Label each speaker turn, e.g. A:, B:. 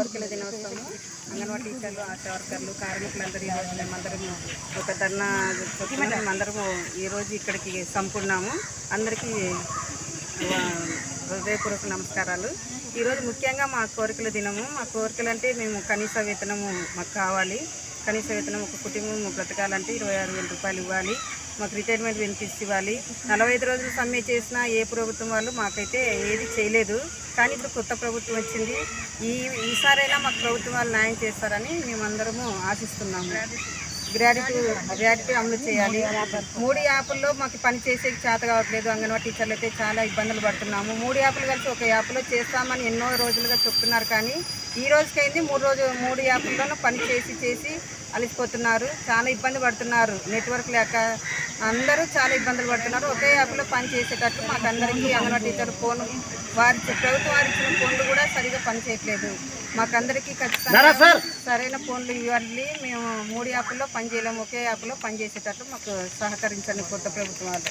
A: కోరికల దినోత్సవం. అంగన్వాడీ టీచర్లు ఆశా వర్కర్లు కార్మికులందరూ ఈరోజు మేమందరము ఒక ధర్నా చొప్పున మేమందరము ఈరోజు ఇక్కడికి సంపూర్ణాము. అందరికీ హృదయపూర్వక నమస్కారాలు. ఈరోజు ముఖ్యంగా మా కోరికల దినము. మా కోరికలు అంటే మేము కనీస వేతనము మాకు కావాలి. కనీస వేతనం ఒక కుటుంబం బ్రతకాలంటే ఇరవై ఆరు వేల రూపాయలు ఇవ్వాలి. మాకు రిటైర్మెంట్ బెనిఫిట్స్ ఇవ్వాలి. నలభై ఐదు రోజులు సమ్మె చేసినా ఏ ప్రభుత్వం వాళ్ళు మాకైతే ఏది చేయలేదు. కానీ ఇప్పుడు కొత్త ప్రభుత్వం వచ్చింది. ఈ ఈసారైనా మాకు ప్రభుత్వం వాళ్ళు న్యాయం చేస్తారని మేమందరము ఆశిస్తున్నాము. గ్రాడ్యుటీ గ్రాడ్యుటీ అమలు చేయాలి. మూడు యాప్ల్లో మాకు పని చేసే చేత కావట్లేదు. అంగన్వాడీ టీచర్లు అయితే చాలా ఇబ్బందులు పడుతున్నాము మూడు యాప్లు కలిసి ఒక యాప్లో చేస్తామని ఎన్నో రోజులుగా చెప్తున్నారు కానీ ఈ రోజుకైంది మూడు రోజు మూడు యాప్ల్లోనూ పని చేసి చేసి అలసిపోతున్నారు. చాలా ఇబ్బంది పడుతున్నారు. నెట్వర్క్ లేక అందరూ చాలా ఇబ్బందులు పడుతున్నారు. ఒకే యాప్లో పని చేసేటట్టు మాకు అందరికీ అంగన్వాడీ టీచర్ ఫోన్ వారి ప్రభుత్వం వారు ఇచ్చిన ఫోన్లు కూడా సరిగా పని చేయట్లేదు. మాకందరికీ ఖచ్చితంగా సరైన ఫోన్లు ఇవ్వాలి మేము మూడు యాప్ల్లో పని చేయలేము ఒకే యాప్లో పని చేసేటట్టు మాకు సహకరించండి కొత్త ప్రభుత్వం వాళ్ళు